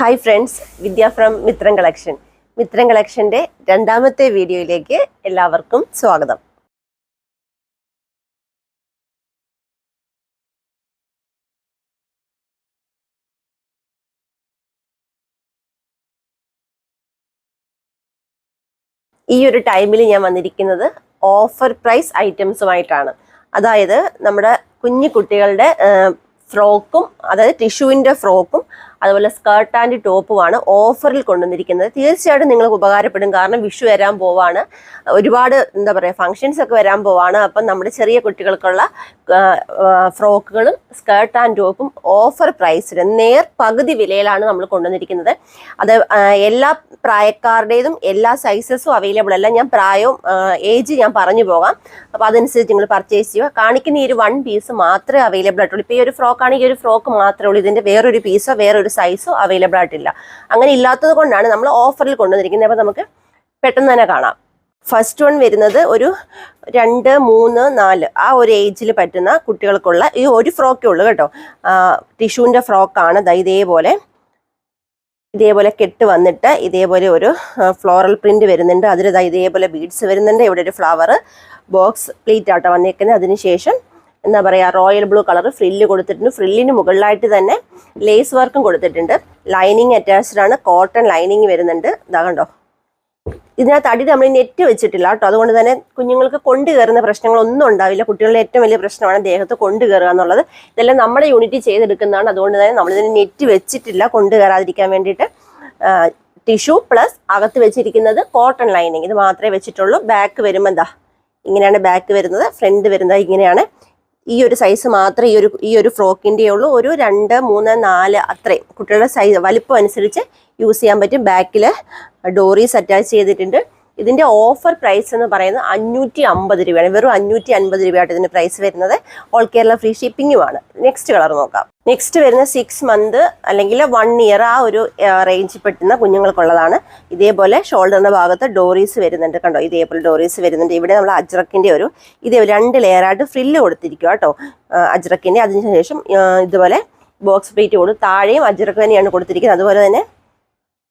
Hi friends Vidya from Mithram collection Mithram കളക്ഷന്റെ രണ്ടാമത്തെ വീഡിയോയിലേക്ക് എല്ലാവർക്കും സ്വാഗതം. ഈ ഒരു ടൈമിൽ ഞാൻ വന്നിരിക്കുന്നത് ഓഫർ പ്രൈസ് ഐറ്റംസുമായിട്ടാണ് അതായത് നമ്മുടെ കുഞ്ഞു കുട്ടികളുടെ ഫ്രോക്കും അതായത് ടിഷ്യൂവിന്റെ ഫ്രോക്കും അതുപോലെ സ്കേർട്ട് ആൻഡ് ടോപ്പുമാണ് ഓഫറിൽ കൊണ്ടുവന്നിരിക്കുന്നത്. തീർച്ചയായിട്ടും നിങ്ങൾക്ക് ഉപകാരപ്പെടും. കാരണം വിഷു വരാൻ പോവാണ്. ഒരുപാട് എന്താ പറയുക ഫങ്ഷൻസ് ഒക്കെ വരാൻ പോവാണ്. അപ്പം നമ്മുടെ ചെറിയ കുട്ടികൾക്കുള്ള ഫ്രോക്കുകളും സ്കേർട്ട് ആൻഡ് ടോപ്പും ഓഫർ പ്രൈസിൽ നേർ പകുതി വിലയിലാണ് നമ്മൾ കൊണ്ടുവന്നിരിക്കുന്നത്. അത് എല്ലാ പ്രായക്കാരുടേതും എല്ലാ സൈസസും അവൈലബിൾ അല്ല. ഞാൻ പ്രായവും ഏജ് ഞാൻ പറഞ്ഞു പോകാം. അപ്പോൾ അതനുസരിച്ച് നിങ്ങൾ പർച്ചേസ് ചെയ്യുക. കാണിക്കുന്ന ഈ ഒരു വൺ പീസ് മാത്രമേ അവൈലബിൾ ആയിട്ടുള്ളൂ. ഇപ്പോൾ ഈ ഒരു ഫ്രോക്ക് ആണെങ്കിൽ ഈ ഒരു ഫ്രോക്ക് മാത്രമേ ഉള്ളൂ. ഇതിന്റെ വേറൊരു പീസോ വേറൊരു സൈസോ അവൈലബിൾ ആയിട്ടില്ല. അങ്ങനെ ഇല്ലാത്തത് കൊണ്ടാണ് നമ്മൾ ഓഫറിൽ കൊണ്ടുവന്നിരിക്കുന്നത്. അപ്പോൾ നമുക്ക് പെട്ടെന്ന് തന്നെ കാണാം. ഫസ്റ്റ് വൺ വരുന്നത് ഒരു രണ്ട് മൂന്ന് നാല്. ആ ഒരു ഏജിൽ പറ്റുന്ന കുട്ടികൾക്കുള്ള ഈ ഒരു ഫ്രോക്കേ ഉള്ളൂ കേട്ടോ. ടിഷ്യൂവിന്റെ ഫ്രോക്കാണ് ഇതേപോലെ ഇതേപോലെ കെട്ട് വന്നിട്ട് ഇതേപോലെ ഒരു ഫ്ലോറൽ പ്രിന്റ് വരുന്നുണ്ട്. അതിൽ ഇതേപോലെ ബീഡ്സ് വരുന്നുണ്ട്. ഇവിടെ ഒരു ഫ്ലവർ ബോക്സ് പ്ലേറ്റ് ആട്ടോ വന്നേക്കുന്നത്. അതിനുശേഷം എന്താ പറയുക റോയൽ ബ്ലൂ കളർ ഫ്രില്ല് കൊടുത്തിട്ടുണ്ട്. ഫ്രില്ലിന് മുകളിലായിട്ട് തന്നെ ലേസ് വർക്കും കൊടുത്തിട്ടുണ്ട്. ലൈനിങ് അറ്റാച്ച്ഡ് ആണ്. കോട്ടൺ ലൈനിങ് വരുന്നുണ്ട്. ഇതാ കണ്ടോ? ഇതിനകത്ത് അടി നമ്മൾ നെറ്റ് വെച്ചിട്ടില്ല കേട്ടോ. അതുകൊണ്ട് തന്നെ കുഞ്ഞുങ്ങൾക്ക് കൊണ്ടു കയറുന്ന പ്രശ്നങ്ങളൊന്നും ഉണ്ടാവില്ല. കുട്ടികളുടെ ഏറ്റവും വലിയ പ്രശ്നമാണ് ദേഹത്ത് കൊണ്ടു കയറുക എന്നുള്ളത്. ഇതെല്ലാം നമ്മുടെ യൂണിറ്റി ചെയ്തെടുക്കുന്നതാണ്. അതുകൊണ്ട് തന്നെ നമ്മളിതിന് നെറ്റ് വെച്ചിട്ടില്ല കൊണ്ടു കയറാതിരിക്കാൻ വേണ്ടിയിട്ട്. ടിഷ്യൂ പ്ലസ് അകത്ത് വെച്ചിരിക്കുന്നത് കോട്ടൺ ലൈനിങ്. ഇത് മാത്രമേ വെച്ചിട്ടുള്ളൂ. ബാക്ക് വരുമ്പോൾ എന്താ ഇങ്ങനെയാണ് ബാക്ക് വരുന്നത്. ഫ്രണ്ട് വരുന്നത് ഇങ്ങനെയാണ്. ഈ ഒരു സൈസ് മാത്രം ഈ ഒരു ഈ ഒരു ഫ്രോക്കിന്റെ ഉള്ളൂ. ഒരു രണ്ട് മൂന്ന് നാല് അത്രയും കുട്ടികളുടെ സൈസ് വലിപ്പം അനുസരിച്ച് യൂസ് ചെയ്യാൻ പറ്റും. ബാക്കിൽ ഡോറീസ് അറ്റാച്ച് ചെയ്തിട്ടുണ്ട്. ഇതിന്റെ ഓഫർ പ്രൈസ് എന്ന് പറയുന്നത് അഞ്ഞൂറ്റി അമ്പത് രൂപയാണ്. വെറും അഞ്ഞൂറ്റി അൻപത് രൂപയായിട്ട് ഇതിന്റെ പ്രൈസ് വരുന്നത്. ഓൾ കേരള ഫ്രീ ഷിപ്പിംഗുമാണ് നെക്സ്റ്റ് കളർ നോക്കാം. നെക്സ്റ്റ് വരുന്ന സിക്സ് മന്ത് അല്ലെങ്കിൽ വൺ ഇയർ ആ ഒരു റേഞ്ചിൽ പെട്ടുന്ന കുഞ്ഞുങ്ങൾക്കുള്ളതാണ്. ഇതേപോലെ ഷോൾഡറിന്റെ ഭാഗത്ത് ഡോറീസ് വരുന്നുണ്ട് കണ്ടോ? ഇതേപോലെ ഡോറീസ് വരുന്നുണ്ട്. ഇവിടെ നമ്മൾ അജ്രക്കിന്റെ ഒരു ഇതേ രണ്ട് ലെയറായിട്ട് ഫ്രില്ല് കൊടുത്തിരിക്കുക കേട്ടോ. അജ്രക്കിന്റെ. അതിനുശേഷം ഇതുപോലെ ബോക്സ് പ്ലേറ്റ് കൊടുത്ത് താഴെയും അജ്രക്ക് തന്നെയാണ് കൊടുത്തിരിക്കുന്നത്. അതുപോലെ തന്നെ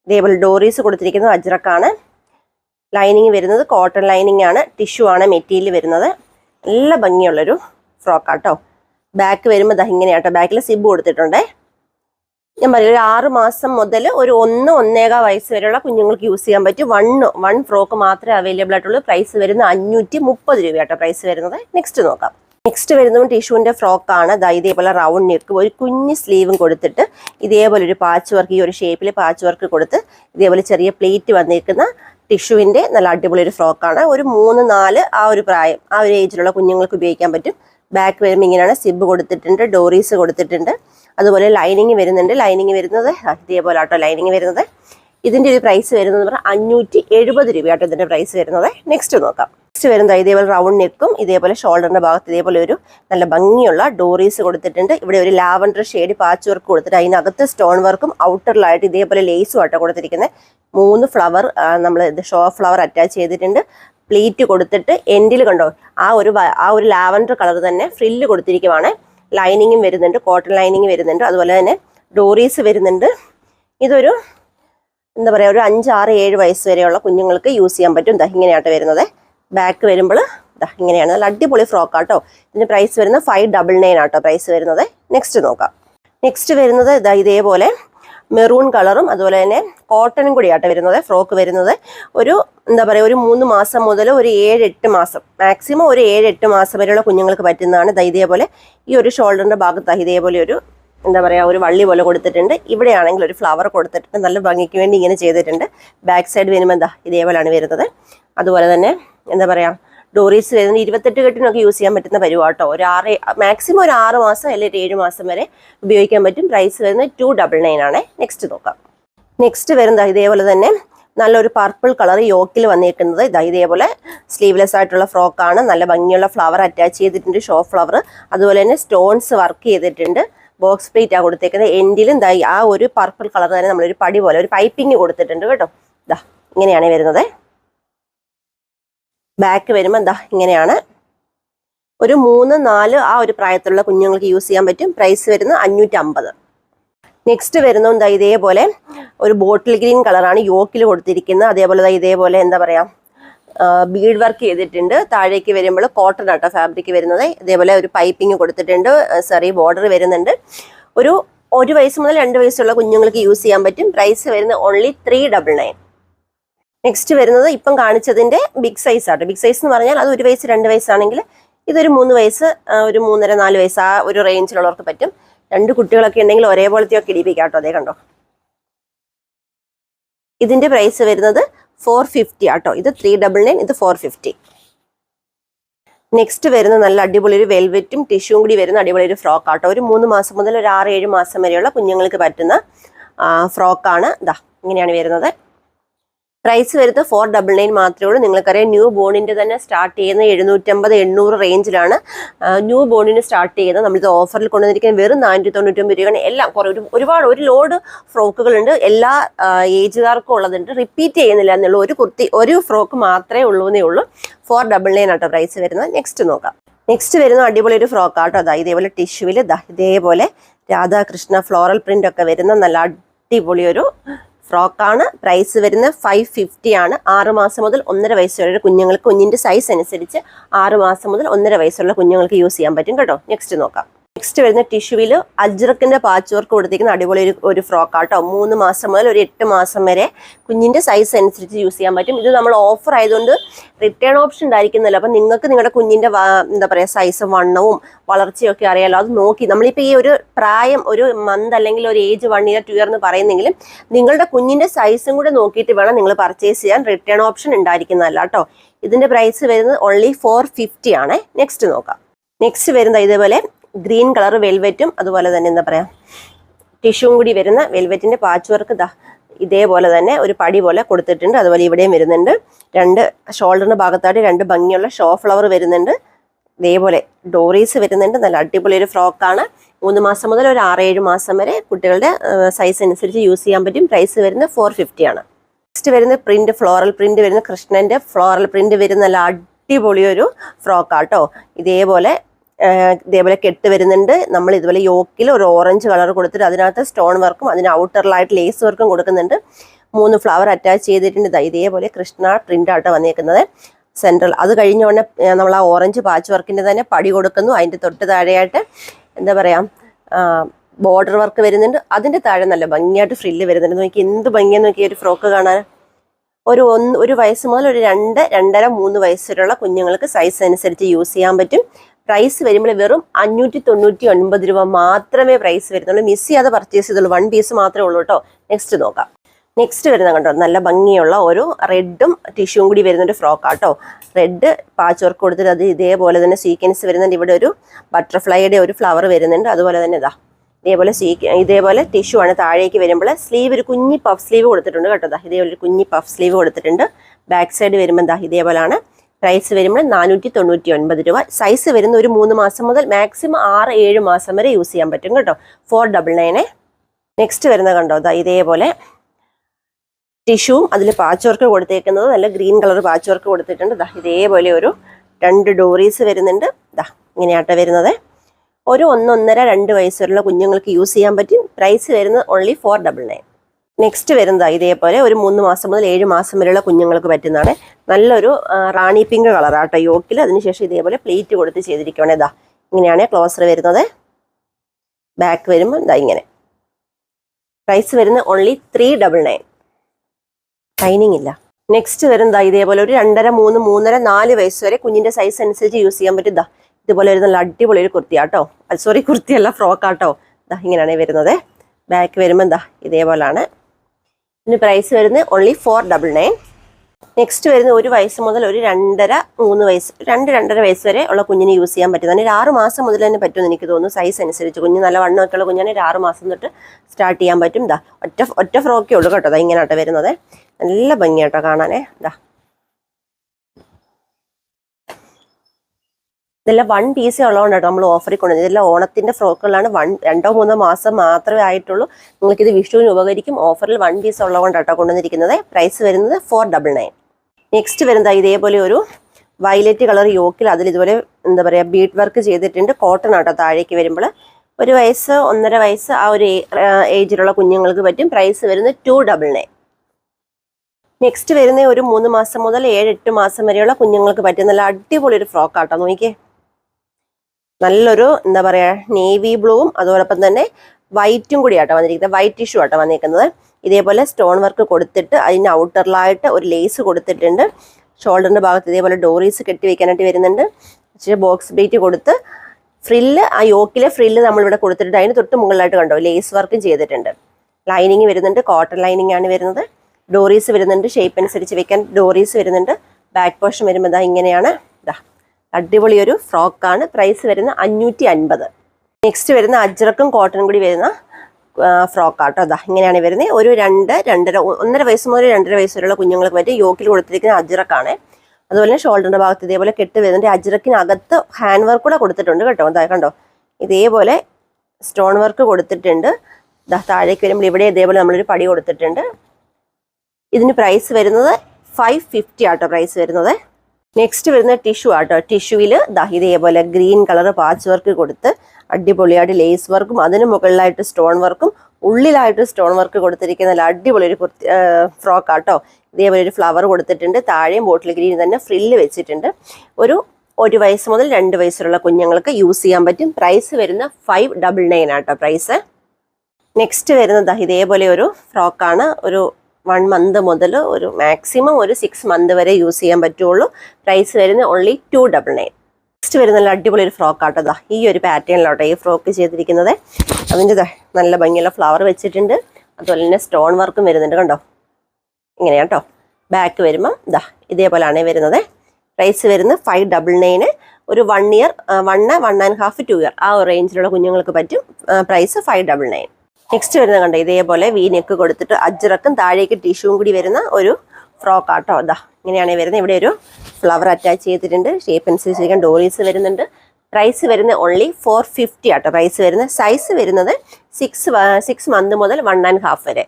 ഇതേപോലെ ഡോറീസ് കൊടുത്തിരിക്കുന്നത് അജ്രക്കാണ്. ലൈനിങ് വരുന്നത് കോട്ടൺ ലൈനിങ് ആണ്. ടിഷ്യൂ ആണ് മെറ്റീരിയൽ വരുന്നത്. നല്ല ഭംഗിയുള്ളൊരു ഫ്രോക്കാട്ടോ ബാക്ക് വരുമ്പോൾ ദാ ഇങ്ങനെയാട്ടോ ബാക്കിൽ സിബ് കൊടുത്തിട്ടുണ്ടേ. ഞാൻ പറയും ഒരു ആറ് മാസം മുതൽ ഒരു ഒന്ന് ഒന്നേകാ വയസ്സ് വരെയുള്ള കുഞ്ഞുങ്ങൾക്ക് യൂസ് ചെയ്യാൻ പറ്റും. വൺ വൺ ഫ്രോക്ക് മാത്രമേ അവൈലബിൾ ആയിട്ടുള്ളൂ. പ്രൈസ് വരുന്നത് അഞ്ഞൂറ്റി മുപ്പത് രൂപയാട്ടോ പ്രൈസ് വരുന്നത്. നെക്സ്റ്റ് നോക്കാം. നെക്സ്റ്റ് വരുന്നതും ടിഷ്യൂവിന്റെ ഫ്രോക്കാണ് ദാ ഇതേപോലെ റൗണ്ട് നെക്ക് ഒരു കുഞ്ഞ് സ്ലീവും കൊടുത്തിട്ട് ഇതേപോലെ ഒരു പാച്ച് വർക്ക് ഈ ഒരു ഷേപ്പിൽ പാച്ച് വർക്ക് കൊടുത്ത് ഇതേപോലെ ചെറിയ പ്ലേറ്റ് വന്നിരിക്കുന്ന ടിഷ്യൂവിന്റെ നല്ല അടിപൊളി ഒരു ഫ്രോക്കാണ്. ഒരു മൂന്ന് നാല് ആ ഒരു പ്രായം ആ ഒരു ഏജിലുള്ള കുഞ്ഞുങ്ങൾക്ക് ഉപയോഗിക്കാൻ പറ്റും. ബാക്ക് വരുമ്പോൾ ഇങ്ങനെയാണ് സിബ് കൊടുത്തിട്ടുണ്ട് ഡോറീസ് കൊടുത്തിട്ടുണ്ട്. അതുപോലെ ലൈനിങ് വരുന്നുണ്ട്. ലൈനിങ് വരുന്നത് ഇതേപോലെ ആട്ടോ ലൈനിങ് വരുന്നത്. ഇതിന്റെ ഒരു പ്രൈസ് വരുന്നത് പറഞ്ഞാൽ അഞ്ഞൂറ്റി എഴുപത് രൂപയാട്ടോ ഇതിന്റെ പ്രൈസ് വരുന്നത്. നെക്സ്റ്റ് നോക്കാം. നെക്സ്റ്റ് വരുന്നത് ഇതേപോലെ റൗണ്ട് നെക്കും ഇതേപോലെ ഷോൾഡറിന്റെ ഭാഗത്ത് ഇതേപോലെ ഒരു നല്ല ഭംഗിയുള്ള ഡോറീസ് കൊടുത്തിട്ടുണ്ട്. ഇവിടെ ഒരു ലാവൻഡർ ഷെയ്ഡ് പാച്ച് വർക്ക് കൊടുത്തിട്ട് അതിനകത്ത് സ്റ്റോൺ വർക്കും ഔട്ടറിലായിട്ട് ഇതേപോലെ ലേസും ആട്ടോ കൊടുത്തിരിക്കുന്നത്. മൂന്ന് ഫ്ലവർ നമ്മൾ ഇത് ഷോ ഫ്ലവർ അറ്റാച്ച് ചെയ്തിട്ടുണ്ട്. പ്ലീറ്റ് കൊടുത്തിട്ട് എൻഡിൽ കണ്ടോ? ആ ഒരു ആ ഒരു ലാവൻഡർ കളർ തന്നെ ഫ്രില്ല് കൊടുത്തിരിക്കുവാണ്. ലൈനിങ്ങും വരുന്നുണ്ട് കോട്ടൺ ലൈനിങ് വരുന്നുണ്ട്. അതുപോലെ തന്നെ ഡോറീസ് വരുന്നുണ്ട്. ഇതൊരു എന്താ പറയുക ഒരു അഞ്ചാറ് ഏഴ് വയസ്സ് വരെയുള്ള കുഞ്ഞുങ്ങൾക്ക് യൂസ് ചെയ്യാൻ പറ്റും. ദാ ഇങ്ങനെയാട്ട് വരുന്നത്. ബാക്ക് വരുമ്പോൾ ദാ ഇങ്ങനെയാണ്. നല്ല അടിപൊളി ഫ്രോക്ക് ആട്ടോ. ഇതിന് പ്രൈസ് വരുന്നത് ഫൈവ് ഡബിൾ നയൻ ആട്ടോ പ്രൈസ് വരുന്നത്. നെക്സ്റ്റ് നോക്കാം. നെക്സ്റ്റ് വരുന്നത് ഇതാ ഇതേപോലെ മെറൂൺ കളറും അതുപോലെ തന്നെ കോട്ടണും കൂടിയാട്ടോ വരുന്നത് ഫ്രോക്ക് വരുന്നത്. ഒരു എന്താ പറയുക ഒരു മൂന്ന് മാസം മുതൽ ഒരു ഏഴ് എട്ട് മാസം മാക്സിമം ഒരു ഏഴ് എട്ട് മാസം വരെയുള്ള കുഞ്ഞുങ്ങൾക്ക് പറ്റുന്നതാണ്. ഇതേപോലെ ഈ ഒരു ഷോൾഡറിന്റെ ഭാഗത്ത് ഇതേപോലെ ഒരു എന്താ പറയുക ഒരു വള്ളി പോലെ കൊടുത്തിട്ടുണ്ട്. ഇവിടെയാണെങ്കിൽ ഒരു ഫ്ലവർ കൊടുത്തിട്ടുണ്ട്. നല്ല ഭംഗിക്ക് വേണ്ടി ഇങ്ങനെ ചെയ്തിട്ടുണ്ട്. ബാക്ക് സൈഡ് വരുമ്പോൾ എന്താ ഇതേപോലെയാണ് വരുന്നത്. അതുപോലെ തന്നെ എന്താ പറയുക ഡോറീസ് വരുന്ന ഇരുപത്തെട്ട് കെട്ടിനൊക്കെ യൂസ് ചെയ്യാൻ പറ്റുന്ന പരിവാട്ടോ. ഒരു ആറ് മാക്സിമം ഒരു ആറ് മാസം അല്ലെങ്കിൽ ഏഴ് മാസം വരെ ഉപയോഗിക്കാൻ പറ്റും. പ്രൈസ് വരുന്നത് ടു ഡബിൾ നയൻ ആണ്. നെക്സ്റ്റ് നോക്കാം. നെക്സ്റ്റ് വരുന്നത് ഇതേപോലെ തന്നെ നല്ലൊരു പർപ്പിൾ കളർ യോക്കിൽ വന്നിരിക്കുന്നത് ഇതാ ഇതേപോലെ സ്ലീവ്ലെസ് ആയിട്ടുള്ള ഫ്രോക്കാണ് നല്ല ഭംഗിയുള്ള ഫ്ലവർ അറ്റാച്ച് ചെയ്തിട്ടുണ്ട്. ഷോ ഫ്ലവർ അതുപോലെ തന്നെ സ്റ്റോൺസ് വർക്ക് ചെയ്തിട്ടുണ്ട്. ബോക്സ് പ്ലേറ്റ് ആ കൊടുത്തേക്കുന്നത്. എൻഡിലും ആ ഒരു പർപ്പിൾ കളർ തന്നെ നമ്മളൊരു പടി പോലെ ഒരു പൈപ്പിംഗ് കൊടുത്തിട്ടുണ്ട് കേട്ടോ. ഇതാ ഇങ്ങനെയാണ് വരുന്നത്. ബാക്ക് വരുമ്പോൾ എന്താ ഇങ്ങനെയാണ്. ഒരു മൂന്ന് നാല് ആ ഒരു പ്രായത്തിലുള്ള കുഞ്ഞുങ്ങൾക്ക് യൂസ് ചെയ്യാൻ പറ്റും. പ്രൈസ് വരുന്നത് അഞ്ഞൂറ്റമ്പത്. നെക്സ്റ്റ് വരുന്നത് എന്താ ഇതേപോലെ ഒരു ബോട്ടിൽ ഗ്രീൻ കളറാണ് യോക്കിൽ കൊടുത്തിരിക്കുന്നത്. അതേപോലെ ഇതേപോലെ എന്താ പറയുക ബീഡ് വർക്ക് ചെയ്തിട്ടുണ്ട്. താഴേക്ക് വരുമ്പോൾ കോട്ടൺ ആട്ടോ ഫാബ്രിക് വരുന്നത്. ഇതേപോലെ ഒരു പൈപ്പിംഗ് കൊടുത്തിട്ടുണ്ട്. സോറി ബോർഡർ വരുന്നുണ്ട്. ഒരു ഒരു വയസ്സ് മുതൽ രണ്ട് വയസ്സുള്ള കുഞ്ഞുങ്ങൾക്ക് യൂസ് ചെയ്യാൻ പറ്റും. പ്രൈസ് വരുന്നത് only three double nine next വരുന്നത് ഇപ്പം കാണിച്ചതിന്റെ ബിഗ് സൈസ് ആട്ടോ. ബിഗ് സൈസ് എന്ന് പറഞ്ഞാൽ അത് ഒരു വയസ്സ് രണ്ട് വയസ്സാണെങ്കിൽ ഇതൊരു മൂന്ന് വയസ്സ് ഒരു മൂന്നര നാല് വയസ്സ് ആ ഒരു റേഞ്ചിലുള്ളവർക്ക് പറ്റും. രണ്ട് കുട്ടികളൊക്കെ ഉണ്ടെങ്കിൽ ഒരേപോലത്തെ ഒക്കെ ഇടിപ്പിക്കാം കേട്ടോ. അതേ കണ്ടോ? ഇതിന്റെ പ്രൈസ് വരുന്നത് ഫോർ ഫിഫ്റ്റി ആട്ടോ. ഇത് ത്രീ ഡബിൾ നയൻ ഇത് ഫോർ ഫിഫ്റ്റി നെക്സ്റ്റ് വരുന്ന നല്ല അടിപൊളി ഒരു വെൽവെറ്റും ടിഷ്യൂവും കൂടി വരുന്ന അടിപൊളി ഒരു ഫ്രോക്ക് ആട്ടോ. ഒരു മൂന്ന് മാസം മുതൽ ഒരു ആറ് ഏഴ് മാസം വരെയുള്ള കുഞ്ഞുങ്ങൾക്ക് പറ്റുന്ന ഫ്രോക്കാണ് ഇതാ ഇങ്ങനെയാണ് വരുന്നത്. പ്രൈസ് വരുന്നത് ഫോർ ഡബിൾ നയൻ മാത്രമേ ഉള്ളൂ. നിങ്ങൾക്കറിയാം ന്യൂ ബോണിന്റെ തന്നെ സ്റ്റാർട്ട് ചെയ്യുന്ന എഴുന്നൂറ്റമ്പത് എണ്ണൂറ് റേഞ്ചിലാണ് ന്യൂ ബോണിന് സ്റ്റാർട്ട് ചെയ്യുന്നത് നമ്മളിത് ഓഫറിൽ കൊണ്ടുവന്നിരിക്കുന്നത് വെറും നാനൂറ്റി തൊണ്ണൂറ്റൊമ്പത് രൂപയാണ്. എല്ലാം കുറേ ഒരു ഒരുപാട് ഒരു ലോഡ് ഫ്രോക്കുകളുണ്ട്. എല്ലാ ഏജുകാർക്കും ഉള്ളതുണ്ട്. റിപ്പീറ്റ് ചെയ്യുന്നില്ല എന്നുള്ള ഒരു കുർത്തി ഒരു ഫ്രോക്ക് മാത്രമേ ഉള്ളൂ എന്നേ ഉള്ളൂ. ഫോർ ഡബിൾ നയൻ ആട്ടോ പ്രൈസ് വരുന്നത്. നെക്സ്റ്റ് നോക്കാം. നെക്സ്റ്റ് വരുന്ന അടിപൊളി ഒരു ഫ്രോക്ക് ആട്ടോ. അതാ ഇതേപോലെ ടിഷ്യൂവിൽ ഇതേപോലെ രാധാകൃഷ്ണ ഫ്ലോറൽ പ്രിന്റ് ഒക്കെ വരുന്ന നല്ല അടിപൊളി ഒരു ഫ്രോക്കാണ്. പ്രൈസ് വരുന്നത് ഫൈവ് ഫിഫ്റ്റി ആണ്. ആറ് മാസം മുതൽ ഒന്നര വയസ്സ് വരെ കുഞ്ഞുങ്ങൾക്ക് കുഞ്ഞിന്റെ സൈസ് അനുസരിച്ച് ആറ് മാസം മുതൽ ഒന്നര വയസ്സുള്ള കുഞ്ഞുങ്ങൾക്ക് യൂസ് ചെയ്യാൻ പറ്റും കേട്ടോ. നെക്സ്റ്റ് നോക്കാം. നെക്സ്റ്റ് വരുന്ന ടിഷ്യൂവിൽ അജ്രക്കിന്റെ പാച്ച് വർക്ക് കൊടുത്തിരിക്കുന്ന അടിപൊളി ഒരു ഒരു ഫ്രോക്ക് ആട്ടോ. മൂന്ന് മാസം മുതൽ ഒരു എട്ട് മാസം വരെ കുഞ്ഞിന്റെ സൈസ് അനുസരിച്ച് യൂസ് ചെയ്യാൻ പറ്റും. ഇത് നമ്മൾ ഓഫർ ആയതുകൊണ്ട് റിട്ടേൺ ഓപ്ഷൻ ഉണ്ടായിരിക്കുന്നില്ല അപ്പം നിങ്ങൾക്ക് നിങ്ങളുടെ കുഞ്ഞിന്റെ എന്താ പറയുക സൈസും വണ്ണവും വളർച്ചയും ഒക്കെ അറിയാലോ. അത് നോക്കി നമ്മളിപ്പോൾ ഈ ഒരു പ്രായം ഒരു മന്ത് അല്ലെങ്കിൽ ഒരു age one year two year എന്ന് പറയുന്നെങ്കിലും നിങ്ങളുടെ കുഞ്ഞിന്റെ സൈസും കൂടെ നോക്കിയിട്ട് വേണം നിങ്ങൾ പർച്ചേസ് ചെയ്യാൻ റിട്ടേൺ ഓപ്ഷൻ ഉണ്ടായിരിക്കുന്നതല്ല കേട്ടോ. ഇതിന്റെ പ്രൈസ് വരുന്നത് ഓൺലി ഫോർ ഫിഫ്റ്റി ആണ്. നെക്സ്റ്റ് നോക്കാം. നെക്സ്റ്റ് വരുന്നത് ഇതേപോലെ ഗ്രീൻ കളർ വെൽവെറ്റും അതുപോലെ തന്നെ എന്താ പറയാ ടിഷ്യൂവും കൂടി വരുന്ന വെൽവെറ്റിന്റെ പാച്ച് വർക്ക് ഇതേപോലെ തന്നെ ഒരു പടി പോലെ കൊടുത്തിട്ടുണ്ട്. അതുപോലെ ഇവിടെയും വരുന്നുണ്ട്. രണ്ട് ഷോൾഡറിന്റെ ഭാഗത്തായിട്ട് രണ്ട് ഭംഗിയുള്ള ഷോ ഫ്ലവർ വരുന്നുണ്ട്. ഇതേപോലെ ഡോറീസ് വരുന്നുണ്ട്. നല്ല അടിപൊളി ഒരു ഫ്രോക്കാണ് മൂന്ന് മാസം മുതൽ ഒരു ആറ് ഏഴ് മാസം വരെ കുട്ടികളുടെ സൈസ് അനുസരിച്ച് യൂസ് ചെയ്യാൻ പറ്റും. പ്രൈസ് വരുന്നത് ഫോർ ആണ്. നെക്സ്റ്റ് വരുന്ന പ്രിന്റ് ഫ്ലോറൽ പ്രിന്റ് വരുന്ന കൃഷ്ണന്റെ ഫ്ലോറൽ പ്രിന്റ് വരുന്ന നല്ല അടിപൊളിയൊരു ഫ്രോക്കാട്ടോ ഇതേപോലെ ഇതേപോലെ കെട്ട് വരുന്നുണ്ട്. നമ്മൾ ഇതുപോലെ യോക്കിൽ ഒരു ഓറഞ്ച് കളർ കൊടുത്തിട്ട് അതിനകത്ത് സ്റ്റോൺ വർക്കും അതിന് ഔട്ടറിലായിട്ട് ലേസ് വർക്കും കൊടുക്കുന്നുണ്ട്. മൂന്ന് ഫ്ലവർ അറ്റാച്ച് ചെയ്തിട്ടുണ്ട്. ഇതേപോലെ കൃഷ്ണ പ്രിന്റ് ആയിട്ട് വന്നേക്കുന്നത്. സെൻട്രൽ അത് കഴിഞ്ഞ ഉടനെ നമ്മൾ ആ ഓറഞ്ച് പാച്ച് വർക്കിന്റെ തന്നെ പടി കൊടുക്കുന്നു. അതിന്റെ തൊട്ട് താഴെയായിട്ട് എന്താ പറയുക ബോർഡർ വർക്ക് വരുന്നുണ്ട്. അതിന്റെ താഴെ നല്ല ഭംഗിയായിട്ട് ഫ്രില്ല് വരുന്നുണ്ട്. നോക്കി എന്ത് ഭംഗിയാന്ന് നോക്കി ഒരു ഫ്രോക്ക് കാണാൻ. ഒരു ഒന്ന് ഒരു വയസ്സ് മുതൽ ഒരു രണ്ട് രണ്ടര മൂന്ന് വയസ്സ് വരെയുള്ള കുഞ്ഞുങ്ങൾക്ക് സൈസ് അനുസരിച്ച് യൂസ് ചെയ്യാൻ പറ്റും. പ്രൈസ് വരുമ്പോൾ വെറും അഞ്ഞൂറ്റി തൊണ്ണൂറ്റി ഒൻപത് രൂപ മാത്രമേ പ്രൈസ് വരുന്നുള്ളൂ. മിസ് ചെയ്യാതെ പർച്ചേസ് ചെയ്തുള്ളൂ. വൺ പീസ് മാത്രമേ ഉള്ളൂ കേട്ടോ നെക്സ്റ്റ് നോക്കാം. നെക്സ്റ്റ് വരുന്ന കണ്ടോ? നല്ല ഭംഗിയുള്ള ഒരു റെഡും ടിഷ്യൂം കൂടി വരുന്ന ഒരു ഫ്രോക്ക് ആട്ടോ റെഡ് പാച്ച് വർക്ക് കൊടുത്തിട്ട് അത് ഇതേപോലെ തന്നെ സീക്വൻസ് വരുന്നുണ്ട്. ഇവിടെ ഒരു ബട്ടർഫ്ലൈയുടെ ഒരു ഫ്ലവർ വരുന്നുണ്ട്. അതുപോലെ തന്നെ ഇതാ ഇതേപോലെ സീ ഇതേപോലെ ടിഷ്യൂ ആണ് താഴേക്ക് വരുമ്പോൾ സ്ലീവ് ഒരു കുഞ്ഞി പഫ് സ്ലീവ് കൊടുത്തിട്ടുണ്ട് കേട്ടോ. ഇതേപോലെ ഒരു കുഞ്ഞി പഫ് സ്ലീവ് കൊടുത്തിട്ടുണ്ട്. ബാക്ക് സൈഡ് വരുമ്പോൾ എന്താ ഇതേപോലെയാണ് പ്രൈസ് വരുമ്പോൾ നാനൂറ്റി തൊണ്ണൂറ്റി ഒൻപത് രൂപ. സൈസ് വരുന്ന ഒരു മൂന്ന് മാസം മുതൽ മാക്സിമം ആറ് ഏഴ് മാസം വരെ യൂസ് ചെയ്യാൻ പറ്റും കേട്ടോ. ഫോർ ഡബിൾ നയനെ നെക്സ്റ്റ് വരുന്ന കണ്ടോ? അതാ ഇതേപോലെ ടിഷ്യൂവും അതിൽ പാച്ച് വർക്ക് കൊടുത്തേക്കുന്നത്. നല്ല ഗ്രീൻ കളർ പാച്ച് വർക്ക് കൊടുത്തിട്ടുണ്ട്. ദാ ഇതേപോലെ ഒരു രണ്ട് ഡോറീസ് വരുന്നുണ്ട്. ദാ ഇങ്ങനെയാട്ട വരുന്നത്. ഒരു ഒന്നൊന്നര രണ്ട് വയസ്സുള്ള കുഞ്ഞുങ്ങൾക്ക് യൂസ് ചെയ്യാൻ പറ്റും. പ്രൈസ് വരുന്നത് only four double nine next വരുന്നത് ഇതേപോലെ ഒരു മൂന്ന് മാസം മുതൽ ഏഴ് മാസം വരെയുള്ള കുഞ്ഞുങ്ങൾക്ക് പറ്റുന്നതാണ്. നല്ലൊരു റാണി പിങ്ക് കളറാട്ടോ യോക്കിൽ. അതിനുശേഷം ഇതേപോലെ പ്ലേറ്റ് കൊടുത്ത് ചെയ്തിരിക്കുകയാണ് ഇതാ ഇങ്ങനെയാണ് ക്ലോസർ വരുന്നത്. ബാക്ക് വരുമ്പോൾ ഇതാ ഇങ്ങനെ. പ്രൈസ് വരുന്നത് only three double nine shining ഇല്ല. നെക്സ്റ്റ് വരുന്നതാ ഇതേപോലെ ഒരു രണ്ടര മൂന്ന് മൂന്നര നാല് വയസ്സ് വരെ കുഞ്ഞിന്റെ സൈസ് അനുസരിച്ച് യൂസ് ചെയ്യാൻ പറ്റും. ഇതുപോലെ നല്ല അടിപൊളി ഒരു കുർത്തി ആട്ടോ സോറി കുർത്തിയല്ല ഫ്രോക്കാട്ടോ ഇതാ ഇങ്ങനെയാണ് വരുന്നത്. ബാക്ക് വരുമ്പോൾ എന്താ ഇതേപോലാണ്. ഇതിന് പ്രൈസ് വരുന്നത് only four double nine next വരുന്ന ഒരു വയസ്സ് മുതൽ ഒരു രണ്ടര മൂന്ന് വയസ്സ് രണ്ട് രണ്ടര വയസ്സ് വരെ ഉള്ള കുഞ്ഞിന് യൂസ് ചെയ്യാൻ പറ്റുന്നതാണ് ഒരു ആറ് മാസം മുതൽ തന്നെ പറ്റുമെന്ന് എനിക്ക് തോന്നുന്നു സൈസ് അനുസരിച്ച്. കുഞ്ഞ് നല്ല വണ്ണമൊക്കെ ഉള്ള കുഞ്ഞാണ് ഒരു ആറ് മാസം തൊട്ട് സ്റ്റാർട്ട് ചെയ്യാൻ പറ്റും. ഇതാ ഒറ്റ ഒറ്റ ഫ്രോക്കേ ഉള്ളൂ കേട്ടോ. ഇങ്ങനെ ആട്ടോ വരുന്നത്. നല്ല ഭംഗിയാട്ടോ കാണാനേ. ദാ ഇതെല്ലാം വൺ പീസേ ഉള്ളതുകൊണ്ടാണ് നമ്മൾ ഓഫറിൽ കൊണ്ടുവന്നത്. ഇതെല്ലാം ഓണത്തിന്റെ ഫ്രോക്കുകളാണ്. വൺ രണ്ടോ മൂന്നോ മാസം മാത്രമേ ആയിട്ടുള്ളൂ. നിങ്ങൾക്ക് ഇത് വിഷുവിന് ഉപകരിക്കും. ഓഫറിൽ വൺ പീസ് ഉള്ളതുകൊണ്ടാട്ടോ കൊണ്ടുവന്നിരിക്കുന്നത്. പ്രൈസ് വരുന്നത് ഫോർ ഡബിൾ നയൻ നെക്സ്റ്റ് വരുന്നത് ഇതേപോലെ ഒരു വയലറ്റ് കളർ യോക്കിൽ അതിൽ ഇതുപോലെ എന്താ പറയുക ബീഡ് വർക്ക് ചെയ്തിട്ടുണ്ട്. കോട്ടൺ ആട്ടോ താഴേക്ക് വരുമ്പോൾ. ഒരു വയസ്സ് ഒന്നര വയസ്സ് ആ ഒരു ഏജിലുള്ള കുഞ്ഞുങ്ങൾക്ക് പറ്റും. പ്രൈസ് വരുന്നത് ടു ഡബിൾ നയൻ നെക്സ്റ്റ് വരുന്ന ഒരു മൂന്ന് മാസം മുതൽ ഏഴ് എട്ട് മാസം വരെയുള്ള കുഞ്ഞുങ്ങൾക്ക് പറ്റിയ നല്ല അടിപൊളി ഒരു ഫ്രോക്ക് ആട്ടോ നോക്കിയേ. നല്ലൊരു എന്താ പറയുക നേവി ബ്ലൂവും അതോടൊപ്പം തന്നെ വൈറ്റും കൂടി ആട്ടോ വന്നിരിക്കുന്നത്. വൈറ്റ് ടിഷ്യൂ ആട്ടോ വന്നിരിക്കുന്നത്. ഇതേപോലെ സ്റ്റോൺ വർക്ക് കൊടുത്തിട്ട് അതിന് ഔട്ടറിലായിട്ട് ഒരു ലേസ് കൊടുത്തിട്ടുണ്ട്. ഷോൾഡറിന്റെ ഭാഗത്ത് ഇതേപോലെ ഡോറീസ് കെട്ടി വെക്കാനായിട്ട് വരുന്നുണ്ട്. ഇച്ചിരി ബോക്സ് ബേറ്റ് കൊടുത്ത് ഫ്രില്ല് ആ യോക്കിലെ ഫ്രില്ല് നമ്മളിവിടെ കൊടുത്തിട്ട് അതിന് തൊട്ട് മുകളിലായിട്ട് കണ്ടോ ലേസ് വർക്കും ചെയ്തിട്ടുണ്ട്. ലൈനിങ് വരുന്നുണ്ട് കോട്ടൺ ലൈനിങ് ആണ് വരുന്നത്. ഡോറീസ് വരുന്നുണ്ട് ഷേപ്പ് അനുസരിച്ച് വെക്കാൻ ഡോറീസ് വരുന്നുണ്ട്. ബാക്ക് പോർഷൻ വരുമ്പോൾ ഇതാ ഇങ്ങനെയാണ് അടിപൊളി ഒരു ഫ്രോക്കാണ്. പ്രൈസ് വരുന്ന അഞ്ഞൂറ്റി അൻപത് നെക്സ്റ്റ് വരുന്ന അജ്രക്കും കോട്ടനും കൂടി വരുന്ന ഫ്രോക്ക് ആട്ടോ അതാ ഇങ്ങനെയാണ് വരുന്നത് ഒരു രണ്ട് രണ്ടര ഒന്നര വയസ്സ് മുതൽ രണ്ടര വയസ്സ് വരെയുള്ള കുഞ്ഞുങ്ങൾക്ക് പറ്റി യോക്കിൽ കൊടുത്തിരിക്കുന്ന അജ്രക്കാണ്. അതുപോലെ തന്നെ ഷോൾഡറിന്റെ ഭാഗത്ത് ഇതേപോലെ കെട്ട് വരുന്നുണ്ട്. അജ്രക്കിനകത്ത് ഹാൻഡ് വർക്ക് കൂടെ കൊടുത്തിട്ടുണ്ട് കേട്ടോ. അതാ കണ്ടോ? ഇതേപോലെ സ്റ്റോൺ വർക്ക് കൊടുത്തിട്ടുണ്ട്. താഴേക്ക് വരുമ്പോൾ ഇവിടെ ഇതേപോലെ നമ്മളൊരു പടി കൊടുത്തിട്ടുണ്ട്. ഇതിന് പ്രൈസ് വരുന്നത് ഫൈവ് ഫിഫ്റ്റി ആട്ടോ പ്രൈസ് വരുന്നത്. നെക്സ്റ്റ് വരുന്ന ടിഷ്യൂ ആട്ടോ. ടിഷ്യൂവിൽ ദാ പോലെ ഗ്രീൻ കളർ പാച്ച് വർക്ക് കൊടുത്ത് അടിപൊളിയായിട്ട് ലേസ് വർക്കും അതിന് മുകളിലായിട്ട് സ്റ്റോൺ വർക്കും ഉള്ളിലായിട്ട് സ്റ്റോൺ വർക്ക് കൊടുത്തിരിക്കുന്ന നല്ല അടിപൊളി ഒരു ഫ്രോക്ക് ആട്ടോ. ഇതേപോലെ ഒരു ഫ്ലവർ കൊടുത്തിട്ടുണ്ട്. താഴെയും ബോട്ടിൽ ഗ്രീൻ തന്നെ ഫ്രില്ല് വെച്ചിട്ടുണ്ട്. ഒരു ഒരു വയസ്സ് മുതൽ രണ്ട് വയസ്സുള്ള കുഞ്ഞുങ്ങൾക്ക് യൂസ് ചെയ്യാൻ പറ്റും. പ്രൈസ് വരുന്ന ഫൈവ് ഡബിൾ നയൻ ആട്ടോ. പ്രൈസ് നെക്സ്റ്റ് വരുന്നത് ഇതേപോലെ ഒരു ഫ്രോക്കാണ് ഒരു വൺ മന്ത് മുതൽ ഒരു മാക്സിമം ഒരു സിക്സ് മന്ത് വരെ യൂസ് ചെയ്യാൻ പറ്റുള്ളൂ. പ്രൈസ് വരുന്നത് only two double nine next വരുന്ന നല്ല അടിപൊളി ഒരു ഫ്രോക്ക് ആട്ടോ ദാ ഈ ഒരു പാറ്റേണിലോട്ടോ ഈ ഫ്രോക്ക് ചെയ്തിരിക്കുന്നത്. അതിന്റെ നല്ല ഭംഗിയുള്ള ഫ്ലവർ വെച്ചിട്ടുണ്ട്. അതുപോലെ തന്നെ സ്റ്റോൺ വർക്കും വരുന്നുണ്ട് കണ്ടോ? ഇങ്ങനെയാണ് കേട്ടോ ബാക്ക് വരുമ്പം ഇതാ ഇതേപോലെയാണ് വരുന്നത്. പ്രൈസ് വരുന്നത് ഫൈവ് ഡബിൾ നയന് ഒരു one year one one and half two year ആ റേഞ്ചിലുള്ള കുഞ്ഞുങ്ങൾക്ക് പറ്റും. Price five double nine next വരുന്ന കണ്ടോ? ഇതേപോലെ വി നെക്ക് കൊടുത്തിട്ട് അജ്രക്കും താഴേക്ക് ടിഷ്യൂവും കൂടി വരുന്ന ഒരു ഫ്രോക്ക് ആട്ടോ. അതാ ഇങ്ങനെയാണ് വരുന്നത്. ഇവിടെ ഒരു ഫ്ലവർ അറ്റാച്ച് ചെയ്തിട്ടുണ്ട്. ഷേപ്പ് അനുസരിച്ചിരിക്കാൻ ഡോറീസ് വരുന്നുണ്ട്. പ്രൈസ് വരുന്നത് ഓൺലി ഫോർ ഫിഫ്റ്റി ആട്ടോ. പ്രൈസ് വരുന്നത് സൈസ് വരുന്നത് സിക്സ് സിക്സ് മന്ത് മുതൽ വൺ ആൻഡ് ഹാഫ് വരെ.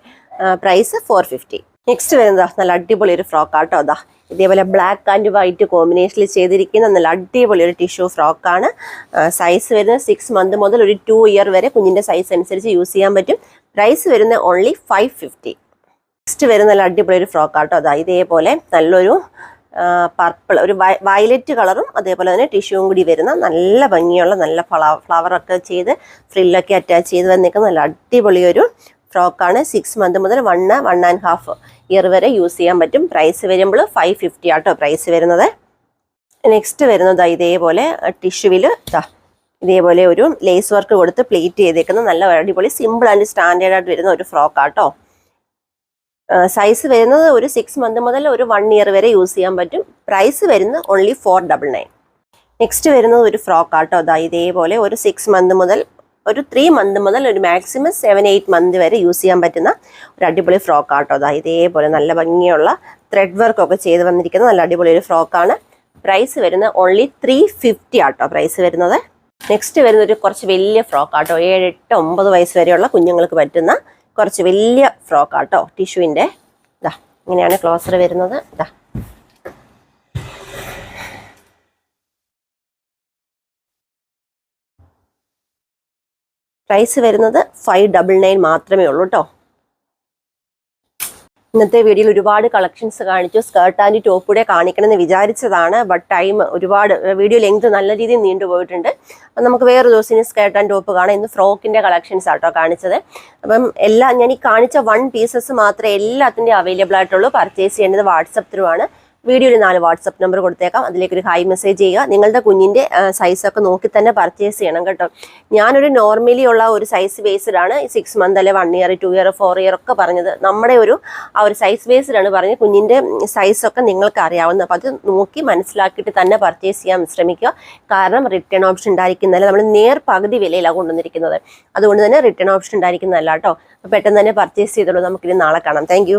പ്രൈസ് ഫോർ ഫിഫ്റ്റി നെക്സ്റ്റ് വരുന്നത് നല്ല അടിപൊളി ഒരു ഫ്രോക്ക് ആട്ടോ അതാ ഇതേപോലെ ബ്ലാക്ക് ആൻഡ് വൈറ്റ് കോമ്പിനേഷനിൽ ചെയ്തിരിക്കുന്ന നല്ല അടിപൊളി ഒരു ടിഷ്യൂ ഫ്രോക്കാണ് സൈസ് വരുന്നത് സിക്സ് മന്ത് മുതൽ ഒരു ടു ഇയർ വരെ കുഞ്ഞിന്റെ സൈസ് അനുസരിച്ച് യൂസ് ചെയ്യാൻ പറ്റും. പ്രൈസ് വരുന്നത് ഓൺലി ഫൈവ് ഫിഫ്റ്റി നെക്സ്റ്റ് വരുന്ന നല്ല അടിപൊളി ഒരു ഫ്രോക്ക് ആട്ടോ അതാ ഇതേപോലെ നല്ലൊരു പർപ്പിൾ ഒരു വയലറ്റ് കളറും അതേപോലെ തന്നെ ടിഷ്യൂവും കൂടി വരുന്ന നല്ല ഭംഗിയുള്ള നല്ല ഫ്ലവർ ഒക്കെ ചെയ്ത് ഫ്രില്ലൊക്കെ അറ്റാച്ച് ചെയ്ത് വന്നേക്കുന്ന നല്ല അടിപൊളി ഒരു ഫ്രോക്കാണ്. സിക്സ് മന്ത് മുതൽ one one and half year വരെ യൂസ് ചെയ്യാൻ പറ്റും. പ്രൈസ് വരുമ്പോൾ ഫൈവ് ഫിഫ്റ്റി ആട്ടോ പ്രൈസ് വരുന്നത്. നെക്സ്റ്റ് വരുന്നത് ഇതേപോലെ ടിഷ്യൂവിൽ ഇതേപോലെ ഒരു ലേസ് വർക്ക് കൊടുത്ത് പ്ലേറ്റ് ചെയ്തേക്കുന്ന നല്ല അടിപൊളി സിമ്പിൾ ആൻഡ് സ്റ്റാൻഡേർഡ് ആയിട്ട് വരുന്ന ഒരു ഫ്രോക്കാട്ടോ സൈസ് വരുന്നത് ഒരു സിക്സ് മന്ത് മുതൽ ഒരു വൺ ഇയർ വരെ യൂസ് ചെയ്യാൻ പറ്റും. പ്രൈസ് വരുന്നത് only four double nine next വരുന്നത് ഒരു ഫ്രോക്ക് ആട്ടോ. അതാ ഇതേപോലെ ഒരു സിക്സ് മന്ത് മുതൽ ഒരു ത്രീ മന്ത് മുതൽ ഒരു മാക്സിമം സെവൻ എയ്റ്റ് മന്ത് വരെ യൂസ് ചെയ്യാൻ പറ്റുന്ന ഒരു അടിപൊളി ഫ്രോക്കാട്ടോ അതാ ഇതേപോലെ നല്ല ഭംഗിയുള്ള ത്രെഡ് വർക്ക് ഒക്കെ ചെയ്ത് വന്നിരിക്കുന്ന നല്ല അടിപൊളി ഒരു ഫ്രോക്കാണ് പ്രൈസ് വരുന്നത് ഓൺലി ത്രീ ഫിഫ്റ്റി ആട്ടോ പ്രൈസ് വരുന്നത്. നെക്സ്റ്റ് വരുന്ന ഒരു കുറച്ച് വലിയ ഫ്രോക്കാട്ടോ ഏഴ് എട്ട് ഒമ്പത് വയസ്സ് വരെയുള്ള കുഞ്ഞുങ്ങൾക്ക് പറ്റുന്ന കുറച്ച് വലിയ ഫ്രോക്കാട്ടോ ടിഷ്യൂവിന്റെ ഇതാ ഇങ്ങനെയാണ് ക്ലോസർ വരുന്നത്. ഇതാ പ്രൈസ് വരുന്നത് ഫൈവ് ഡബിൾ നയൻ മാത്രമേ ഉള്ളൂ കേട്ടോ ഇന്നത്തെ വീഡിയോയിൽ ഒരുപാട് കളക്ഷൻസ് കാണിച്ചു സ്കേർട്ട് ആൻഡ് ടോപ്പ് കൂടെ കാണിക്കണമെന്ന് വിചാരിച്ചതാണ് ബട്ട് ടൈം ഒരുപാട് വീഡിയോ ലെങ്ത് നല്ല രീതിയിൽ നീണ്ടുപോയിട്ടുണ്ട് നമുക്ക് വേറെ ദിവസം സ്കേർട്ട് ആൻഡ് ടോപ്പ് കാണാം. ഇന്ന് ഫ്രോക്കിന്റെ കളക്ഷൻസ് ആട്ടോ കാണിച്ചത്. അപ്പം എല്ലാം ഞാൻ ഈ കാണിച്ച വൺ പീസസ് മാത്രമേ എല്ലാത്തിന്റെയും അവൈലബിൾ ആയിട്ടുള്ളൂ. പർച്ചേസ് ചെയ്യേണ്ടത് വാട്സപ്പ് ത്രൂ ആണ്. വീഡിയോയിൽ നാല് വാട്സപ്പ് നമ്പർ കൊടുത്തേക്കാം. അതിലേക്ക് ഒരു ഹൈ മെസ്സേജ് ചെയ്യുക. നിങ്ങളുടെ കുഞ്ഞിന്റെ സൈസൊക്കെ നോക്കി തന്നെ പർച്ചേസ് ചെയ്യണം കേട്ടോ. ഞാനൊരു നോർമലി ഉള്ള ഒരു സൈസ് ബേസ്ഡ് ആണ്. സിക്സ് മന്ത് അല്ലെ one year two year four year ഒക്കെ പറഞ്ഞത്. നമ്മുടെ ഒരു ആ ഒരു സൈസ് ബേസ്ഡ് ആണ് പറഞ്ഞത്. കുഞ്ഞിന്റെ സൈസൊക്കെ നിങ്ങൾക്ക് അറിയാവുന്ന അപ്പോൾ അത് നോക്കി മനസ്സിലാക്കിയിട്ട് തന്നെ പർച്ചേസ് ചെയ്യാൻ ശ്രമിക്കുക. കാരണം റിട്ടേൺ ഓപ്ഷൻ ഉണ്ടായിരിക്കുന്നതല്ല. നമ്മൾ നേർ പകുതി വിലയിലാണ് കൊണ്ടുവന്നിരിക്കുന്നത്. അതുകൊണ്ട് തന്നെ റിട്ടേൺ ഓപ്ഷൻ ഉണ്ടായിരിക്കുന്നതല്ല കേട്ടോ. പെട്ടെന്ന് തന്നെ പർച്ചേസ് ചെയ്തോളൂ. നമുക്കിനി നാളെ കാണാം. താങ്ക്